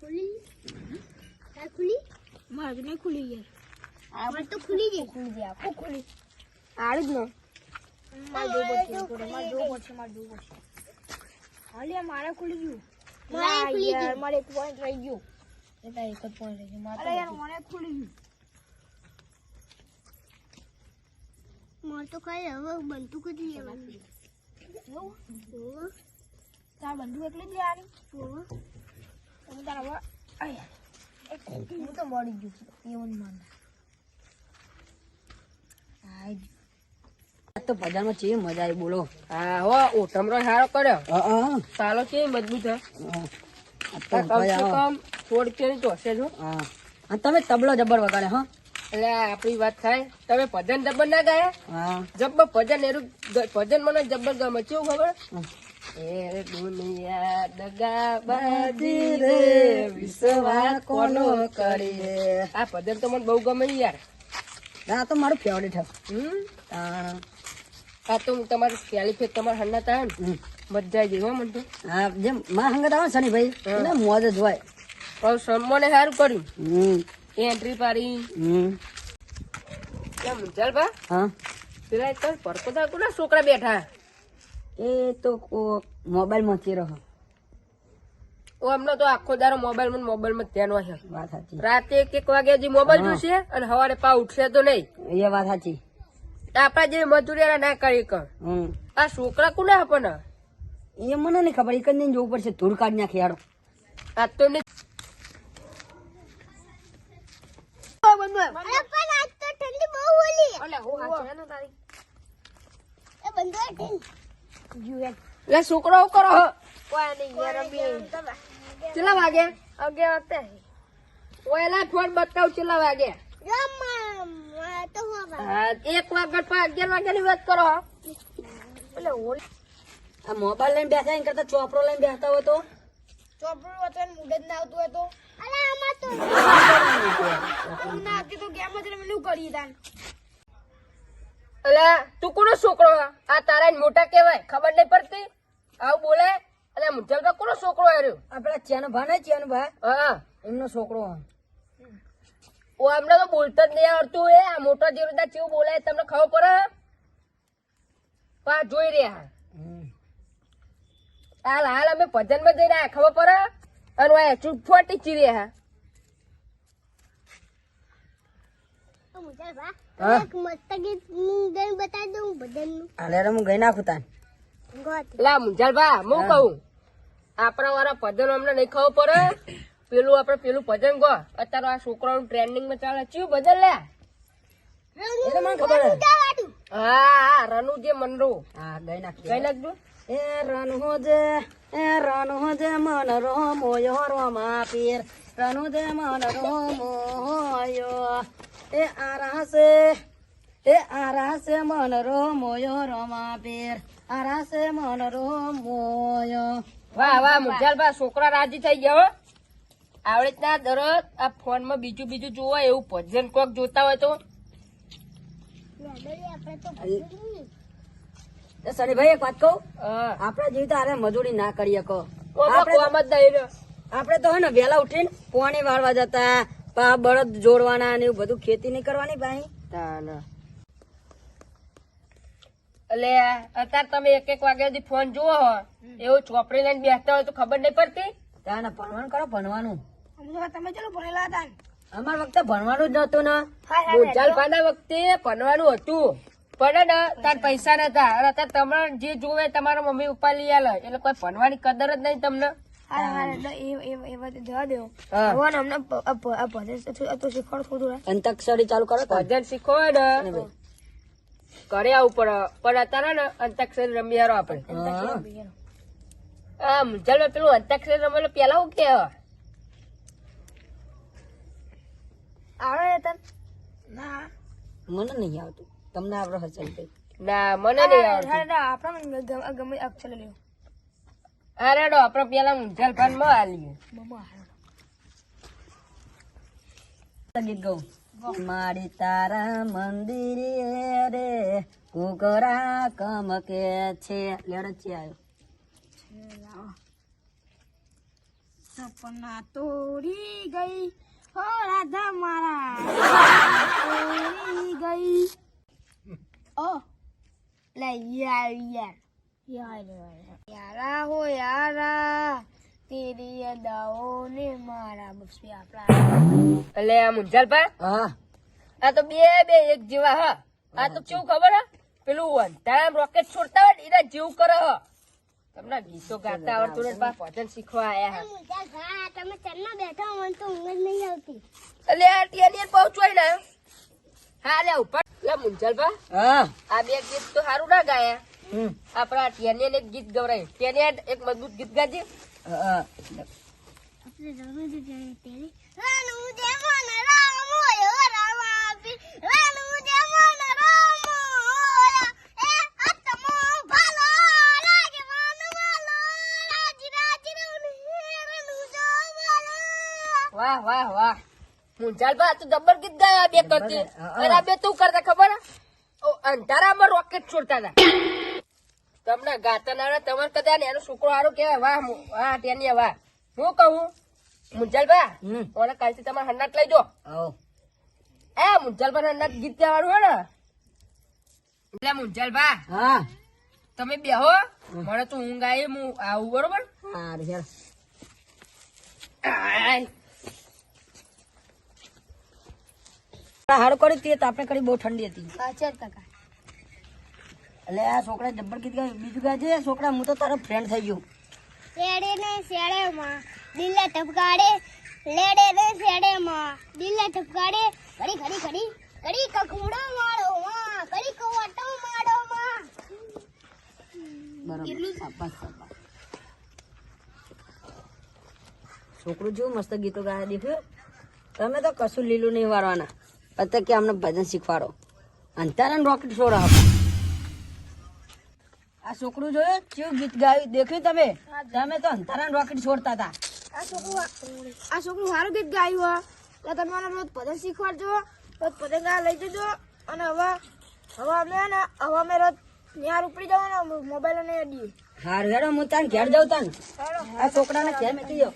ખુલી આ ખુલી મારે નહીં ખુલી યાર મારે તો ખુલી ગઈ ખુલી જાય આખું ખુલી આડું જ ન મારે જોવું પડશે મારે જોવું પડશે મારે જોવું પડશે હાલ યાર મારે ખુલી ગયું મારે ના ખુલી યાર ગયું. મારે એક પોઈન્ટ રહી ગયો એટલે એક જ પોઈન્ટ રહી ગયો મારે અરે યાર મને ખુલી ગયું મારે તો કઈ હવે બનતું જ લેવાનું એવું ઓહો, તાર બંદૂક એકલી જ લેવાની હું તો મળી ગયું છું એવું માન તો બજારમાં ચેવી મજા આવી બોલો. હા હો ઓટમરો સારો કર્યો. હા, હા, સાલો કેવી મજબૂત હે. હા. આ તો કમ ભાઈ સે આવો. કમ સો રૂપિયાની તો હશે જો. હા. તમે તબલો જબર વગાડે હા. એટલે આપણી વાત થાય. તમે ભજન જબર ના ગાયા? જબ્બર ભજન એરું ભજન મને જબ્બર ગમે. કેવું ખબર. એ દુનિયા દગાબાજી રે વિશ્વાસ કોનો કરીએ? આ ભજન તો મને બહુ ગમે યાર. આ તો મારું ફેવરેટ હમ? હા આ તો હું તમારી પહેલી ફેર તમારા હન્ના થાય મજા ગઈ હો મને તો. હા જેમ માં હંગત આવે ને શનિભાઈ હા. એટલે મોજ જ હોય. સન્માને સારું કર્યું. હમ. એન્ટ્રી પાડી. હમ. કેમ ચાલ બા હા. પેલા તો પરપોતા કોના છોકરા બેઠા? એ તો મોબાઈલમાં રહો. ઓ અમને તો આખો દારો મોબાઈલ મોબાઈલમાં મોબાઈલમાં ધ્યાન હોય. વાત સાચી. રાતે એક એક વાગે હજી મોબાઈલ. જોશે અને સવારે પા ઉઠશે તો નહીં. એ વાત સાચી. આપડા જેવી મજૂરી ના કરી કર હમ. આ છોકરા કોને આપણને એ મને નહીં ખબર એક જ જોવું પડશે. ધૂળ કાઢી નાખી યાર. આ તો એમને અરે પણ આજ તો ઠંડી બહુ ઓલી. અલે હું હાચે ને તારી? એ બંધો ઠંડી. લે છોકરો કરો. કેટલા વાગે? અગિયાર વાગે ઓયલા ફોન બતાવ કેટલા વાગે? એક વાગે પા અગિયાર વાગે ની વાત કરો એટલે આ મોબાઈલ લઈને બેસા એમ કરતા ચોપડો લઈને બેસતા હોય તો? ચોપડું હતું મૂડ જ ના આવતું હોય તો? અરે આમાં તો ના આવતી તો ગેમ જ રમેલું કરીએ તાન અલે તું કોનો છોકરો હે? આ તારા મોટા કેવાય ખબર નહીં પડતી? આવું બોલે? અલે તો કોનો છોકરો આવ્યો આપડા ચેન ભા નહીં ચેનો ભા હા. એમનો છોકરો હા. ઓ અમને તો બોલતા જ નહીં આવડતું એ આ મોટા જીવતા કેવું બોલાય તમને ખબર પડે? પા જોઈ રહ્યા હાલ હાલ અમે ભજનમાં જઈને આયા ખબર પડે? અને ઓય ચૂપફાટી ચીરી રહ્યા તો મુજબ બા હા? એક મસ્ત ગીત હું ગઈ બતાવી દઉં બદનનું હાલે રે હું ગઈ નાખું તાન ગોત લા મુંજાલબા હું હા. કહું આપણા વાળા ભજન અમને નહીં ખબર પડે. પેલું આપણે પેલું ભજન ગો. અત્યારે આ છોકરાનું ટ્રેન્ડિંગમાં ચાલે. ચિયું ભજન લે? એ તો મને ખબર હા. હા રનુ જે મનરુ હા ગઈ નાખજો. એ જે એ રનહો જે મન રોમા પીર. રનુ જે મન રોમોયો એ આરાસે એ આરાસે મન રોમોયો રમા પીર. આરાસે મન રોમોયો. વાહ વાહ મુંજાલબા છોકરા રાજી થઈ ગયા આવડે ત્યાં દરરોજ આ ફોનમાં બીજું બીજું જોવા એવું ભજન કોક જોતા હોય તો. સરીભાઈ એક વાત કહું. આપણે જેવી તો આરે મજૂરી ના કરીએ કહો. આપણે તો હે ને વેલા ઉઠીને પોણી વાળવા જતા પા બળદ જોડવાના ને એવું બધું ખેતી નહીં કરવાની ભાઈ? તાના. એટલે અત્યારે તમે એક એક વાગ્યા સુધી ફોન જુઓ હો. એવું ચોપડી લઈને બેસતા હોય તો ખબર નહીં પડતી? ત્યાં ભણવાનું કરો ભણવાનું. તમે ચલો ભણેલા હતા અમાર વખતે ભણવાનું જ નતું ને. ભોજાલભાના વખતે ભણવાનું હતું. પણ ને તાર પૈસા નતા. અને અત્યારે તમારે જે જોવે તમારા મમ્મી પપ્પા લઈ આલે. એટલે કોઈ ભણવાની કદર જ નહીં તમને. અંતક્ષરી ચાલુ કરો ભજન શીખો ને ઘરે પડે પણ અત્યારે ને અંતાક્ષરી રમી હારો આપણે. આમ આ મુંજાલમાં પેલું અંતાક્ષરી રમેલો પેલા હું કે? આવડે તને? ના. મને નહીં આવતું. તમને આવડે હશે ભાઈ ના મને નહીં આવડતું. આપણે ગમે અક્ષર લેવો અરે ડો આપણે પેલા મુંજાલ ભાનમાં આલીએ ગીત ગાઉં. મારી તારા મંદિરે રે કુકરા કમકે છે. લેડ છે આવ્યો સપના તોડી ગઈ. હો, રાધા મારા. તોડી ગઈ. ઓ, લઈ યાર. યાર યારા હો યારા તેરી અદાઓ ને મારા બસ આપણા. એટલે આ મુંજાલભા હા. આ તો બે બે એક જેવા હા. આ તો કેવું ખબર હ? પેલું અંધારામ રોકેટ છોડતા હોય એના જેવું કરે હા. તમને ગીતો ગાતા આવડતું ને બા ભજન શીખવા આયા હા. તમે ચેનમાં બેઠા હોય તો ઊંઘ જ નહીં આવતી. એટલે આ ટેનિયર પહોંચવાય ને. હા લે ઉપર. લે મુંજાલભા. હા. આ બે ગીત તો સારું ના ગાયા. આપણા ટેનિયન એક ગીત ગવરાય. ટેનિયન એક મજબૂત ગીત ગાજે. હા. વાહ વાહ વાહ. મુંજાલભા આ તો જબર ગીત ગયા બે કરતી. અરે બે તું કરતા ખબર? હે? ઓ અંધારામાં રોકેટ છોડતા હતા. તમને ગાતા ના તમારે કદાચ એનો છોકરો સારો કેવાય વાહ વાહ ટેનિયા વાહ. હું કહું મુંજાલભા. ઓને કાલથી તમારે હન્નાટ લઈ જો. આવો. એ મુંજાલભા હન્નાટ ગીત ગાવાનું ને? એટલે મુંજાલભા હા. તમે બેહો મને તો ઊંઘ આવી હું આવું બરોબર? હા રે હેડ. કર્યું તે આપણે કરી બહુ ઠંડી હતી. કાકા. એટલે આ છોકરા જબ્બર ગીત ગાય બીજું ગાય છે? છોકરા હું તો તારો ફ્રેન્ડ થઈ ગયો. શેડે ને શેડે માં દિલે ટપકાડે લેડે ને શેડે માં દિલે ટપકાડે ઘડી ઘડી ઘડી ઘડી કકુડો માળો માં ઘડી કવાટો માળો માં બરાબર સાપા સાપા છોકરું જેવું મસ્ત ગીતો ગાયા દેખ્યું તમે તો કશું લીલું નહીં વારવાના અત્યારે કે અમને ભજન શીખવાડો. અંતારા રોકેટ શો હવે આ છોકરું જોયું? કેવું ગીત ગાયું? દેખ્યું તમે? તમે તો અંતારા રોકેટ છોડતા હતા આ છોકરું આ છોકરું સારું ગીત ગાયું હા. એટલે તમે મને રોજ પતંગ શીખવાડજો. રોજ પતંગ લઈ જજો. અને હવે હવે અમે ને હવે અમે રોજ નિહાર ઉપડી ને મોબાઈલ અને અડીએ હાર હેડો હું તાન ઘેર જાઉં તાન. આ છોકરાને ઘેર મેકી લે